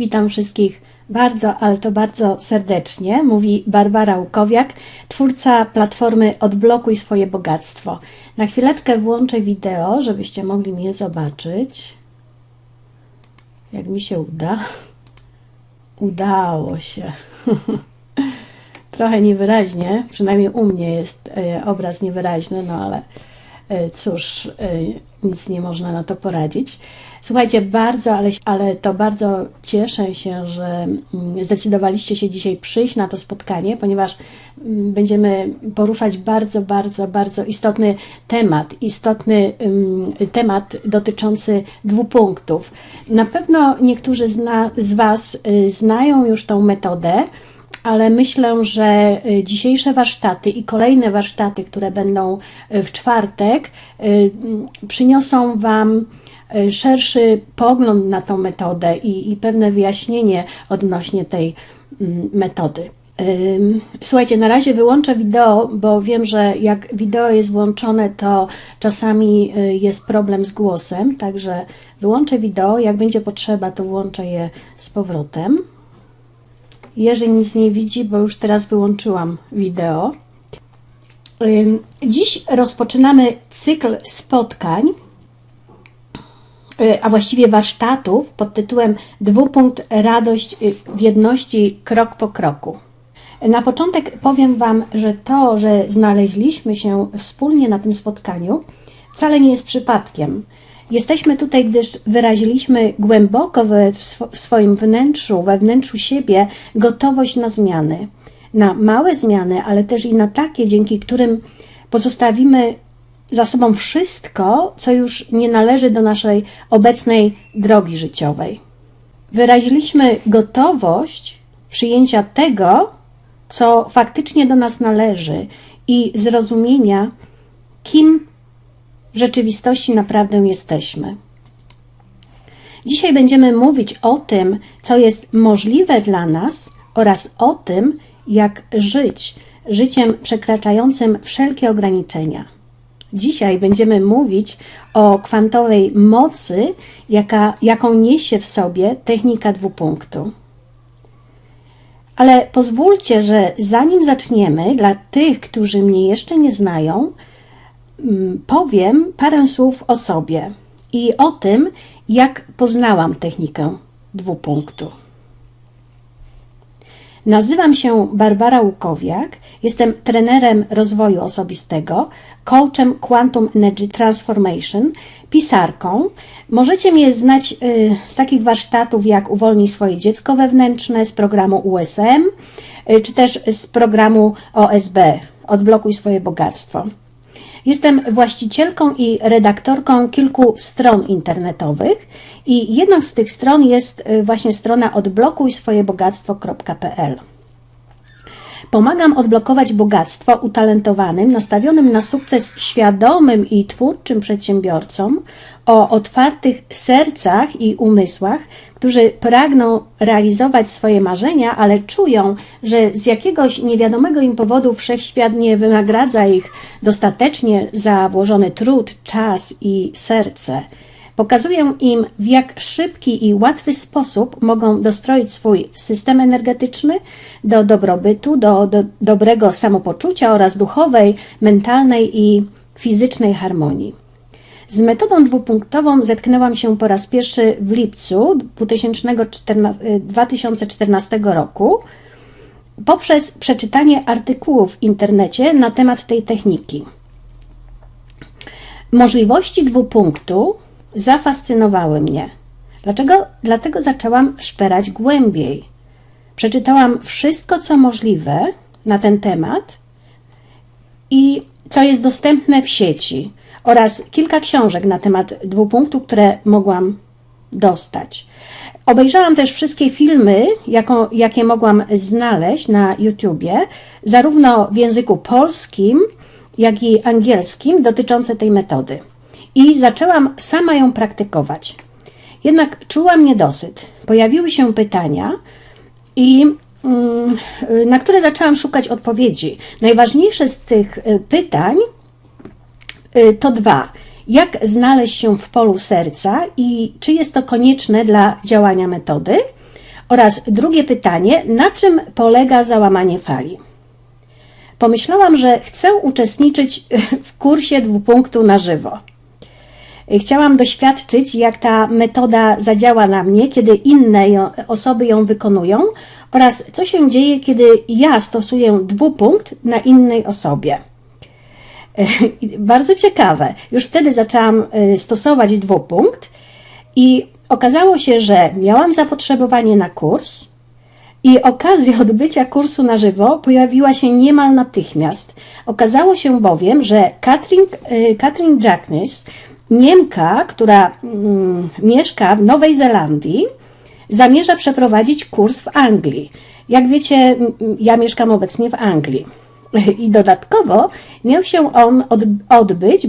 Witam wszystkich bardzo, ale to bardzo serdecznie. Mówi Barbara Łukowiak, twórca platformy Odblokuj swoje bogactwo. Na chwileczkę włączę wideo, żebyście mogli mnie zobaczyć. Jak mi się uda. Udało się. Trochę niewyraźnie, przynajmniej u mnie jest e, obraz niewyraźny, no ale cóż, e, nic nie można na to poradzić. Słuchajcie, bardzo, ale, ale to bardzo cieszę się, że mm, zdecydowaliście się dzisiaj przyjść na to spotkanie, ponieważ mm, będziemy poruszać bardzo, bardzo, bardzo istotny temat, istotny um, temat dotyczący dwóch punktów. Na pewno niektórzy zna, z Was y, znają już tą metodę, ale myślę, że y, dzisiejsze warsztaty i kolejne warsztaty, które będą y, w czwartek, przyniosą Wam szerszy pogląd na tą metodę i, i pewne wyjaśnienie odnośnie tej metody. Słuchajcie, na razie wyłączę wideo, bo wiem, że jak wideo jest włączone, to czasami y, jest problem z głosem, także wyłączę wideo. Jak będzie potrzeba, to włączę je z powrotem. Jerzy nic nie widzi, bo już teraz wyłączyłam wideo. Dziś rozpoczynamy cykl spotkań, y, a właściwie warsztatów pod tytułem Dwupunkt Radość w jedności krok po kroku. Na początek powiem Wam, że to, że znaleźliśmy się wspólnie na tym spotkaniu, wcale nie jest przypadkiem. Jesteśmy tutaj, gdyż wyraziliśmy głęboko we, w swoim wnętrzu, we wnętrzu siebie, gotowość na zmiany. Na małe zmiany, ale też i na takie, dzięki którym pozostawimy za sobą wszystko, co już nie należy do naszej obecnej drogi życiowej. Wyraziliśmy gotowość przyjęcia tego, co faktycznie do nas należy i zrozumienia, kim w rzeczywistości naprawdę jesteśmy. Dzisiaj będziemy mówić o tym, co jest możliwe dla nas oraz o tym, jak żyć życiem przekraczającym wszelkie ograniczenia. Dzisiaj będziemy mówić o kwantowej mocy, jaka, jaką niesie w sobie technika dwupunktu. Ale pozwólcie, że zanim zaczniemy, dla tych, którzy mnie jeszcze nie znają, powiem parę słów o sobie i o tym, jak poznałam technikę dwupunktu. Nazywam się Barbara Łukowiak, jestem trenerem rozwoju osobistego, coachem Quantum Energy Transformation, pisarką. Możecie mnie znać y, z takich warsztatów jak Uwolnij swoje dziecko wewnętrzne, z programu USM, y, czy też z programu OSB, Odblokuj swoje bogactwo. Jestem właścicielką i redaktorką kilku stron internetowych i jedną z tych stron jest y, właśnie strona odblokujswojebogactwo.pl. Pomagam odblokować bogactwo utalentowanym, nastawionym na sukces świadomym i twórczym przedsiębiorcom o otwartych sercach i umysłach, którzy pragną realizować swoje marzenia, ale czują, że z jakiegoś niewiadomego im powodu wszechświat nie wynagradza ich dostatecznie za włożony trud, czas i serce. Pokazuję im, w jak szybki i łatwy sposób mogą dostroić swój system energetyczny do dobrobytu, do, do dobrego samopoczucia oraz duchowej, mentalnej i fizycznej harmonii. Z metodą dwupunktową zetknęłam się po raz pierwszy w lipcu 2014, 2014 roku poprzez przeczytanie artykułów w internecie na temat tej techniki. Możliwości dwupunktu zafascynowały mnie. Dlaczego? Dlatego zaczęłam szperać głębiej. Przeczytałam wszystko, co możliwe na ten temat i co jest dostępne w sieci oraz kilka książek na temat dwupunktu, które mogłam dostać. Obejrzałam też wszystkie filmy, jako, jakie mogłam znaleźć na YouTubie, zarówno w języku polskim, jak i angielskim, dotyczące tej metody i zaczęłam sama ją praktykować. Jednak czułam niedosyt. Pojawiły się pytania i mm, na które zaczęłam szukać odpowiedzi. Najważniejsze z tych y, pytań to dwa. Jak znaleźć się w polu serca i czy jest to konieczne dla działania metody? Oraz drugie pytanie, na czym polega załamanie fali? Pomyślałam, że chcę uczestniczyć w kursie dwupunktu na żywo. Chciałam doświadczyć, jak ta metoda zadziała na mnie, kiedy inne osoby ją wykonują oraz co się dzieje, kiedy ja stosuję dwupunkt na innej osobie. Bardzo ciekawe. Już wtedy zaczęłam y, stosować dwupunkt i okazało się, że miałam zapotrzebowanie na kurs i okazja odbycia kursu na żywo pojawiła się niemal natychmiast. Okazało się bowiem, że Katrin, y, Katrin Jackness, Niemka, która mm, mieszka w Nowej Zelandii, zamierza przeprowadzić kurs w Anglii. Jak wiecie, ja mieszkam obecnie w Anglii. I dodatkowo miał się on odbyć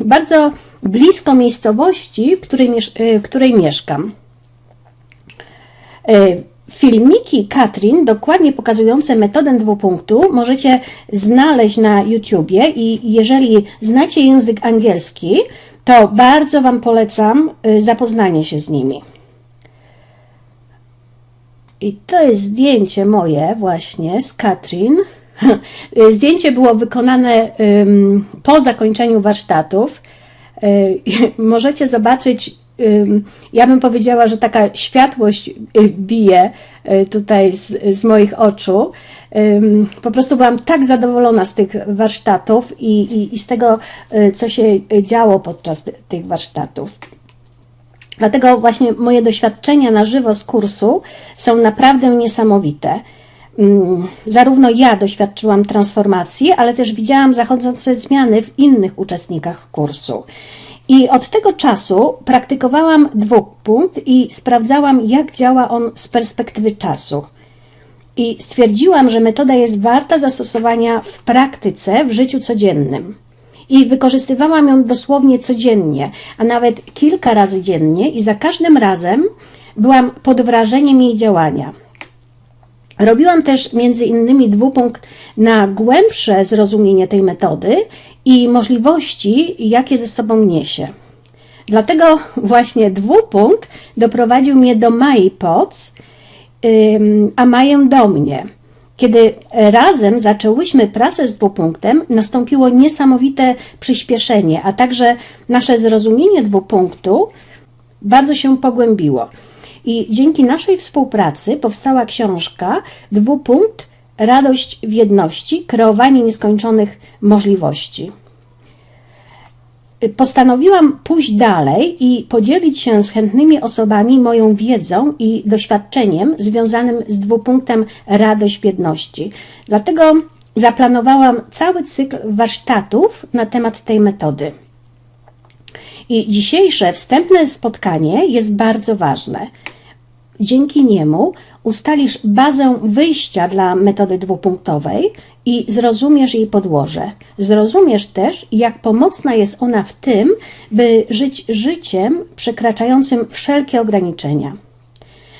bardzo blisko miejscowości, w której, w której mieszkam. E, filmiki Katrin, dokładnie pokazujące metodę dwupunktu, możecie znaleźć na YouTubie i jeżeli znacie język angielski, to bardzo Wam polecam y, zapoznanie się z nimi. I to jest zdjęcie moje właśnie z Katrin. Zdjęcie było wykonane po zakończeniu warsztatów. Y, możecie zobaczyć, ja bym powiedziała, że taka światłość y, bije tutaj z, z moich oczu. Po prostu byłam tak zadowolona z tych warsztatów i, i, i z tego, co się działo podczas tych warsztatów. Dlatego właśnie moje doświadczenia na żywo z kursu są naprawdę niesamowite. Mm, zarówno ja doświadczyłam transformacji, ale też widziałam zachodzące zmiany w innych uczestnikach kursu. I od tego czasu praktykowałam dwupunkt i sprawdzałam, jak działa on z perspektywy czasu. I stwierdziłam, że metoda jest warta zastosowania w praktyce, w życiu codziennym i wykorzystywałam ją dosłownie codziennie, a nawet kilka razy dziennie i za każdym razem byłam pod wrażeniem jej działania. Robiłam też między innymi dwupunkt na głębsze zrozumienie tej metody i możliwości, jakie ze sobą niesie. Dlatego właśnie dwupunkt doprowadził mnie do Mai Poc, a Maję do mnie. Kiedy razem zaczęłyśmy pracę z dwupunktem, nastąpiło niesamowite przyspieszenie, a także nasze zrozumienie dwupunktu bardzo się pogłębiło. I dzięki naszej współpracy powstała książka Dwupunkt Radość w jedności kreowanie nieskończonych możliwości postanowiłam pójść dalej i podzielić się z chętnymi osobami moją wiedzą i doświadczeniem związanym z dwupunktem radość w jedności. Dlatego zaplanowałam cały cykl warsztatów na temat tej metody. I dzisiejsze wstępne spotkanie jest bardzo ważne. Dzięki niemu ustalisz bazę wyjścia dla metody dwupunktowej i zrozumiesz jej podłoże. Zrozumiesz też, jak pomocna jest ona w tym, by żyć życiem przekraczającym wszelkie ograniczenia.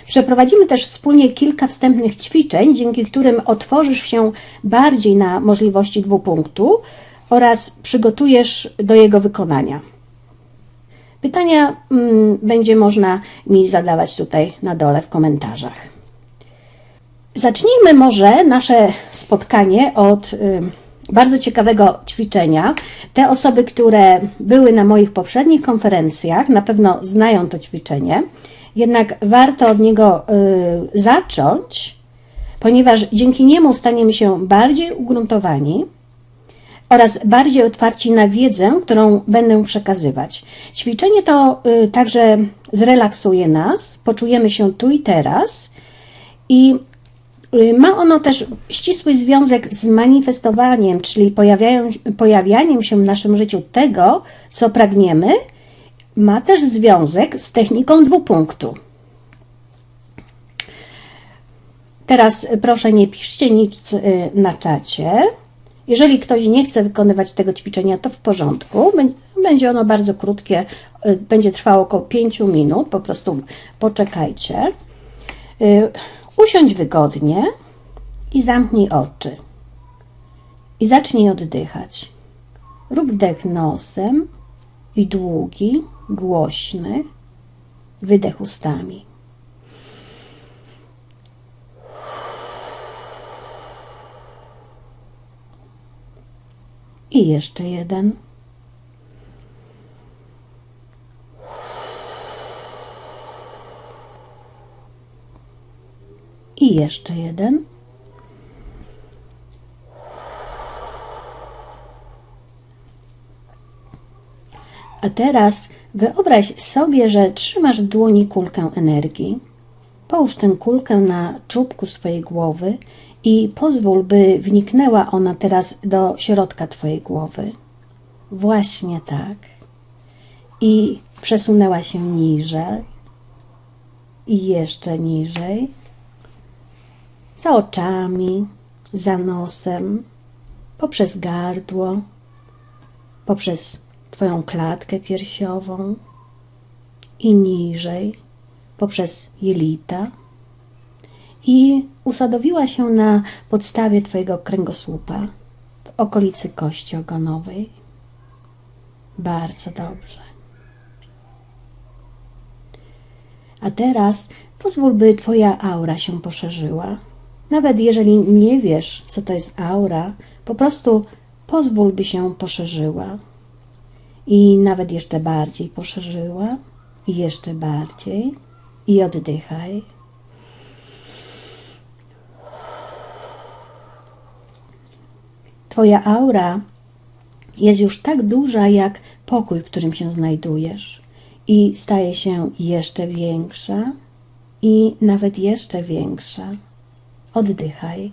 Przeprowadzimy też wspólnie kilka wstępnych ćwiczeń, dzięki którym otworzysz się bardziej na możliwości dwupunktu oraz przygotujesz do jego wykonania. Pytania mm, będzie można mi zadawać tutaj na dole w komentarzach. Zacznijmy może nasze spotkanie od y, bardzo ciekawego ćwiczenia. Te osoby, które były na moich poprzednich konferencjach, na pewno znają to ćwiczenie, jednak warto od niego y, zacząć, ponieważ dzięki niemu staniemy się bardziej ugruntowani oraz bardziej otwarci na wiedzę, którą będę przekazywać. Ćwiczenie to y, także zrelaksuje nas, poczujemy się tu i teraz i y, ma ono też ścisły związek z manifestowaniem, czyli pojawianiem się w naszym życiu tego, co pragniemy. Ma też związek z techniką dwupunktu. Teraz proszę nie piszcie nic y, na czacie. Jeżeli ktoś nie chce wykonywać tego ćwiczenia, to w porządku. Będzie ono bardzo krótkie, y, będzie trwało około 5 minut, po prostu poczekajcie. Y, usiądź wygodnie i zamknij oczy. I zacznij oddychać. Rób wdech nosem i długi, głośny wydech ustami. I jeszcze jeden. I jeszcze jeden. A teraz wyobraź sobie, że trzymasz w dłoni kulkę energii. Połóż tę kulkę na czubku swojej głowy i pozwól, by wniknęła ona teraz do środka Twojej głowy. Właśnie tak. I przesunęła się niżej. I jeszcze niżej. Za oczami, za nosem, poprzez gardło, poprzez Twoją klatkę piersiową i niżej, poprzez jelita i usadowiła się na podstawie Twojego kręgosłupa w okolicy kości ogonowej. Bardzo dobrze. A teraz pozwól, by Twoja aura się poszerzyła. Nawet jeżeli nie wiesz, co to jest aura, po prostu pozwól, by się poszerzyła. I nawet jeszcze bardziej poszerzyła. I jeszcze bardziej. I oddychaj. Twoja aura jest już tak duża jak pokój, w którym się znajdujesz, i staje się jeszcze większa i nawet jeszcze większa. Oddychaj.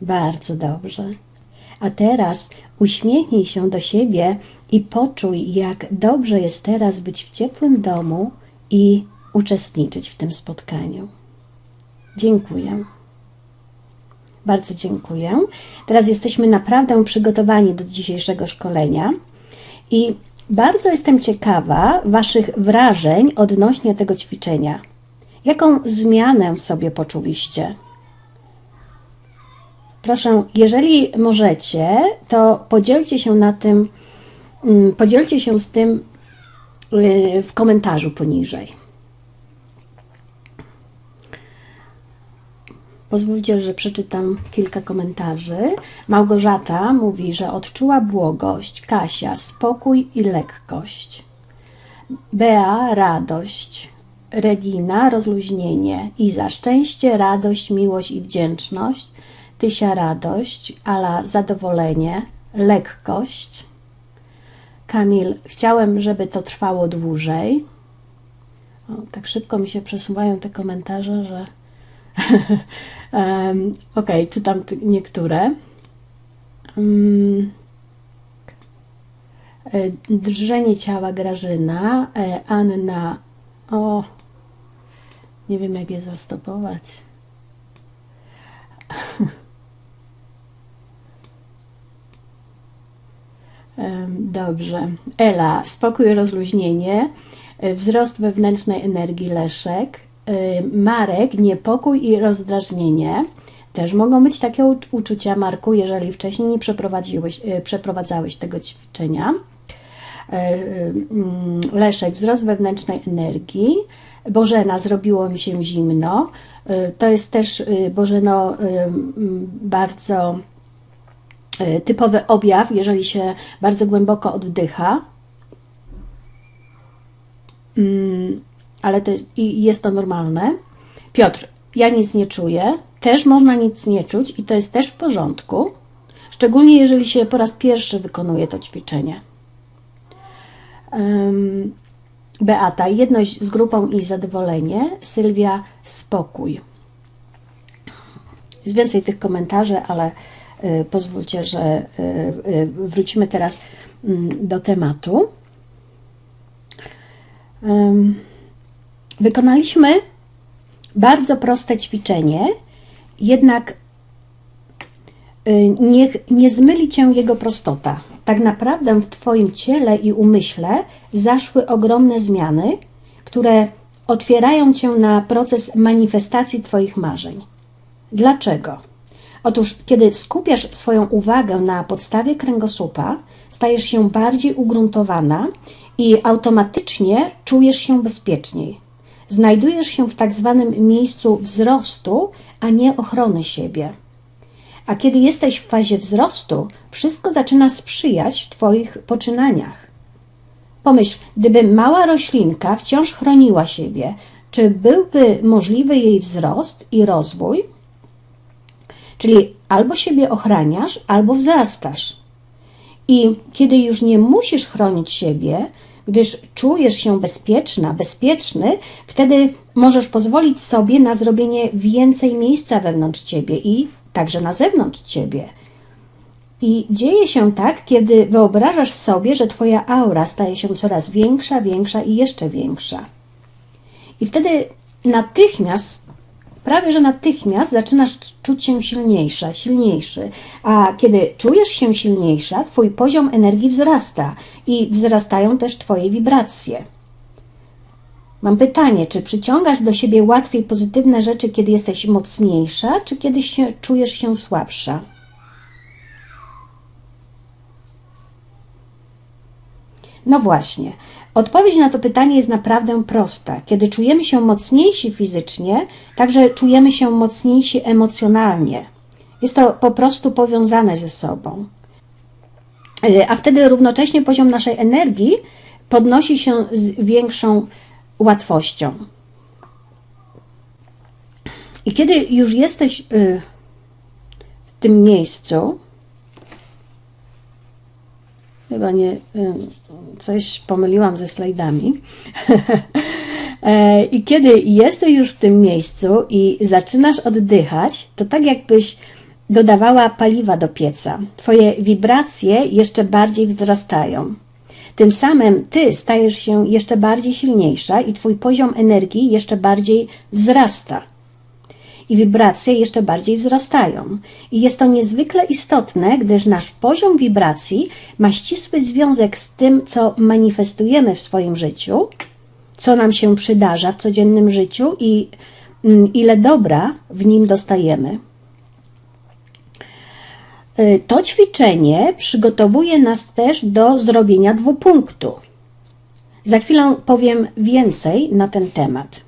Bardzo dobrze. A teraz uśmiechnij się do siebie i poczuj, jak dobrze jest teraz być w ciepłym domu i uczestniczyć w tym spotkaniu. Dziękuję. Bardzo dziękuję. Teraz jesteśmy naprawdę przygotowani do dzisiejszego szkolenia i bardzo jestem ciekawa Waszych wrażeń odnośnie tego ćwiczenia. Jaką zmianę sobie poczuliście? Proszę, jeżeli możecie, to podzielcie się na tym, mm, podzielcie się z tym y, w komentarzu poniżej. Pozwólcie, że przeczytam kilka komentarzy. Małgorzata mówi, że odczuła błogość, Kasia spokój i lekkość. Bea radość, Regina rozluźnienie, Iza szczęście, radość, miłość i wdzięczność, Tysia radość, Ala zadowolenie, lekkość. Kamil, chciałem, żeby to trwało dłużej. O, tak szybko mi się przesuwają te komentarze, że. um, ok, czytam niektóre. Um, drżenie ciała Grażyna, e, Anna. O, nie wiem, jak je zastopować. Dobrze. Ela, spokój, rozluźnienie, e, wzrost wewnętrznej energii Leszek. E, Marek, niepokój i rozdrażnienie. Też mogą być takie uczucia, Marku, jeżeli wcześniej nie przeprowadziłeś, e, przeprowadzałeś tego ćwiczenia. Mm, Leszek, wzrost wewnętrznej energii. Bożena, zrobiło mi się zimno. To jest też, Bożeno, bardzo E, typowy objaw, jeżeli się bardzo głęboko oddycha. Mm, ale to jest, i jest to normalne. Piotr, ja nic nie czuję. Też można nic nie czuć i to jest też w porządku. Szczególnie jeżeli się po raz pierwszy wykonuje to ćwiczenie. Beata, jedność z grupą i zadowolenie. Sylwia, spokój. Jest więcej tych komentarzy, ale pozwólcie, że y, y, wrócimy teraz mm, do tematu. Wykonaliśmy bardzo proste ćwiczenie, jednak niech nie zmyli Cię jego prostota. Tak naprawdę w Twoim ciele i umyśle zaszły ogromne zmiany, które otwierają Cię na proces manifestacji Twoich marzeń. Dlaczego? Otóż, kiedy skupiasz swoją uwagę na podstawie kręgosłupa, stajesz się bardziej ugruntowana i automatycznie czujesz się bezpieczniej. znajdujesz się w tak zwanym miejscu wzrostu, a nie ochrony siebie. A kiedy jesteś w fazie wzrostu, wszystko zaczyna sprzyjać w Twoich poczynaniach. Pomyśl, gdyby mała roślinka wciąż chroniła siebie, czy byłby możliwy jej wzrost i rozwój? Czyli albo siebie ochraniasz, albo wzrastasz. I kiedy już nie musisz chronić siebie, gdyż czujesz się bezpieczna, bezpieczny, wtedy możesz pozwolić sobie na zrobienie więcej miejsca wewnątrz ciebie i także na zewnątrz ciebie. I dzieje się tak, kiedy wyobrażasz sobie, że twoja aura staje się coraz większa, większa i jeszcze większa. I wtedy natychmiast, prawie że natychmiast zaczynasz czuć się silniejsza, silniejszy. A kiedy czujesz się silniejsza, twój poziom energii wzrasta i wzrastają też twoje wibracje. Mam pytanie, czy przyciągasz do siebie łatwiej pozytywne rzeczy, kiedy jesteś mocniejsza, czy kiedy się, czujesz się słabsza? No właśnie. Odpowiedź na to pytanie jest naprawdę prosta. Kiedy czujemy się mocniejsi fizycznie, także czujemy się mocniejsi emocjonalnie. Jest to po prostu powiązane ze sobą. E, a wtedy równocześnie poziom naszej energii podnosi się z większą łatwością. I kiedy już jesteś y, w tym miejscu, chyba nie, coś pomyliłam ze slajdami. E, I kiedy jesteś już w tym miejscu i zaczynasz oddychać, to tak jakbyś dodawała paliwa do pieca. Twoje wibracje jeszcze bardziej wzrastają. Tym samym ty stajesz się jeszcze bardziej silniejsza i twój poziom energii jeszcze bardziej wzrasta. I wibracje jeszcze bardziej wzrastają. I jest to niezwykle istotne, gdyż nasz poziom wibracji ma ścisły związek z tym, co manifestujemy w swoim życiu, co nam się przydarza w codziennym życiu i mm, ile dobra w nim dostajemy. Y, to ćwiczenie przygotowuje nas też do zrobienia dwupunktu. Za chwilę powiem więcej na ten temat.